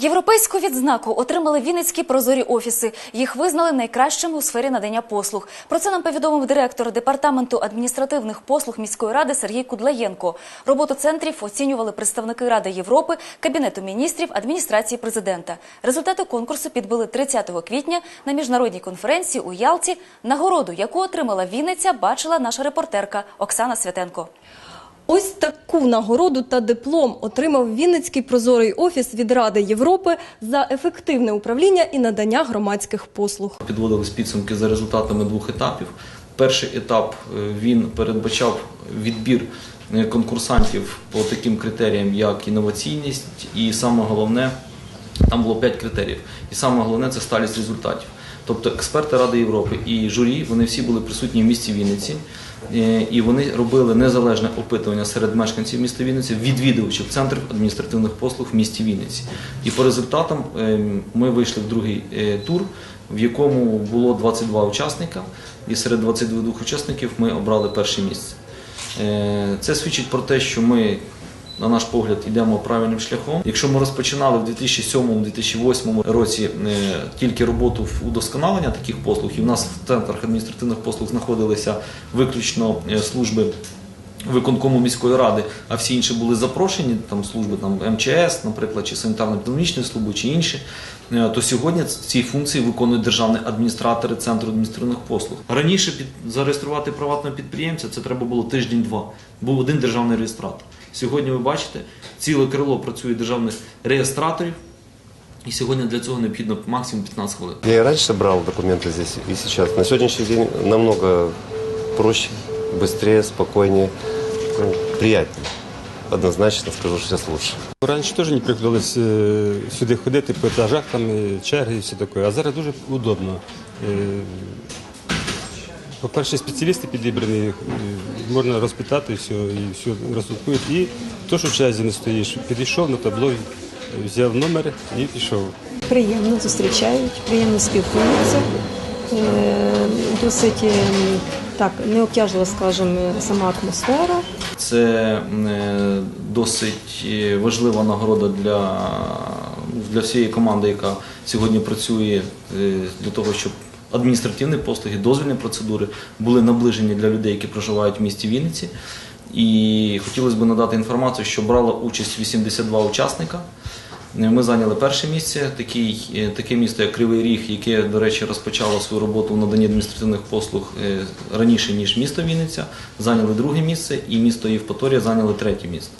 Європейську відзнаку отримали Вінницькі прозорі офіси. Їх визнали найкращими у сфері надання послуг. Про це нам повідомив директор департаменту адміністративних послуг міської ради Сергій Кудлаєнко. Роботу центрів оцінювали представники Ради Європи, Кабінету міністрів, адміністрації президента. Результати конкурсу підбили 30 квітня на міжнародній конференції у Ялті. Нагороду, яку отримала Вінниця, бачила наша репортерка Оксана Святенко. Ось таку нагороду та диплом отримав Вінницький прозорий офіс від Ради Європи за ефективне управління і надання громадських послуг. Підводились підсумки за результатами двох етапів. Перший етап е, він передбачав відбір е, конкурсантів по таким критеріям, як інноваційність, і саме головне, там було 5 критеріїв. І саме головне це сталість результатів. Тобто експерти Ради Європи і журі вони всі були присутні в місті Вінниці, е, і вони робили незалежне опитування серед мешканців міста Вінниці, відвідувачів центрів адміністративних послуг в місті Вінниці. І по результатам е, ми вийшли в другий е, тур, в якому було 22 учасника, і серед 22 учасників ми обрали перше місце. Е, Це свідчить про те, що ми, на наш погляд, йдемо правильним шляхом. Якщо ми розпочинали в 2007-2008 році е, тільки роботу в удосконалення таких послуг, і в нас в центрах адміністративних послуг знаходилися виключно е, служби. Виконкому міської ради, а всі інші були запрошені, там служби там МЧС, наприклад, чи санітарно-економічної служби, чи інші. е, То сьогодні ці функції виконують державні адміністратори центру адміністративних послуг. Раніше під зареєструвати приватного підприємця це треба було тиждень-два. Був один державний реєстратор. Сьогодні ви бачите, ціле крило працює державних реєстраторів, і сьогодні для цього необхідно максимум 15 хвилин. Я и раньше брал документы здесь, и сейчас. На сегодняшний день намного проще, быстрее, спокойнее, ну, приятнее. Однозначно скажу, что сейчас лучше. Раніше теж не приходилось е, сюди ходити по етажах, там е, черги і все таке. А зараз дуже удобно. Е, По-перше, спеціалісти підібрані, е, можна розпитати все, і все розслідкують. І то, що в черзі не стоїш, підійшов на табло, взяв номер і пішов. приємно зустрічають, приємно спілкуються. Е, Досить е, так необтяжлива, скажімо, сама атмосфера. Це е, досить е, важлива нагорода для, для всієї команди, яка сьогодні працює е, для того, щоб адміністративні послуги, дозвільні процедури були наближені для людей, які проживають в місті Вінниці. І хотілося б надати інформацію, що брало участь 82 учасника. Ми зайняли перше місце. Такий, е, таке місто, як Кривий Ріг, яке, до речі, розпочало свою роботу в наданні адміністративних послуг е, раніше, ніж місто Вінниця, зайняли друге місце, і місто Євпаторія зайняли третє місце.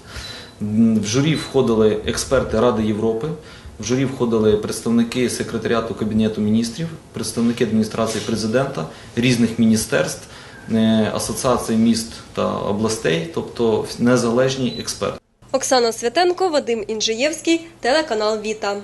В журі входили експерти Ради Європи, в журі входили представники секретаріату Кабінету міністрів, представники адміністрації президента, різних міністерств, е, асоціацій міст та областей, тобто незалежні експерти. Оксана Святенко, Вадим Інжиєвський, телеканал Віта.